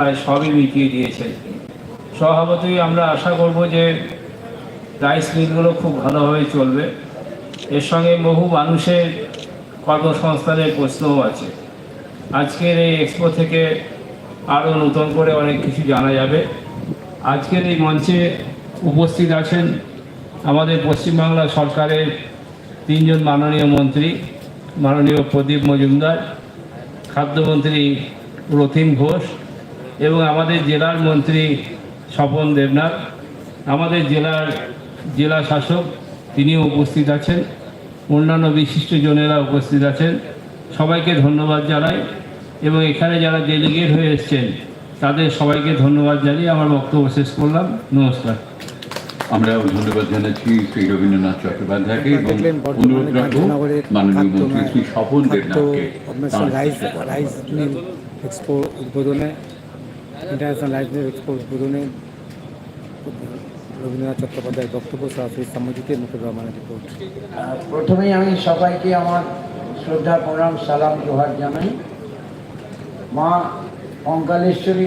প্রায় সবই মিটিয়ে দিয়েছেন স্বভাবতই আমরা আশা করব যে রাইস মিলগুলো খুব ভালোভাবে চলবে। এর সঙ্গে বহু মানুষের কর্মসংস্থানের প্রশ্নও আছে। আজকের এই এক্সপো থেকে আরও নতুন করে অনেক কিছু জানা যাবে। আজকের এই মঞ্চে উপস্থিত আছেন আমাদের পশ্চিমবাংলা সরকারের তিনজন মাননীয় মন্ত্রী, মাননীয় প্রদীপ মজুমদার, খাদ্যমন্ত্রী রথিন ঘোষ এবং আমাদের জেলার মন্ত্রী স্বপন দেবনাথ আমাদের জেলার জেলা শাসক তিনিও উপস্থিত আছেন অন্যান্য বিশিষ্ট জনেরা উপস্থিত আছেন। সবাইকে ধন্যবাদ জানাই এবং এখানে যারা ডেলিগেট হয়ে এসছেন তাদের সবাইকে ধন্যবাদ জানিয়ে আমার বক্তব্য শেষ করলাম। নমস্কার। আমরা ধন্যবাদ জানাচ্ছি শ্রী রবীন্দ্রনাথ চট্টোপাধ্যায়কে এবং অনুরোধ রাখব মাননীয় মন্ত্রী শ্রী স্বপন দেবনাথকে এক্সপো উদ্বোধনে ইন্টারন্যাশনাল লাইব্রেরি এক্সপো উদ্বোধনে রবীন্দ্রনাথ চট্টোপাধ্যায়ের বক্তব্য সরাসরি সামজিতের মুখে রহমানের রিপোর্ট প্রথমেই আমি সবাইকে আমার শ্রদ্ধা, প্রণাম, সালাম, জোহার জানাই। মা কঙ্কালেশ্বরী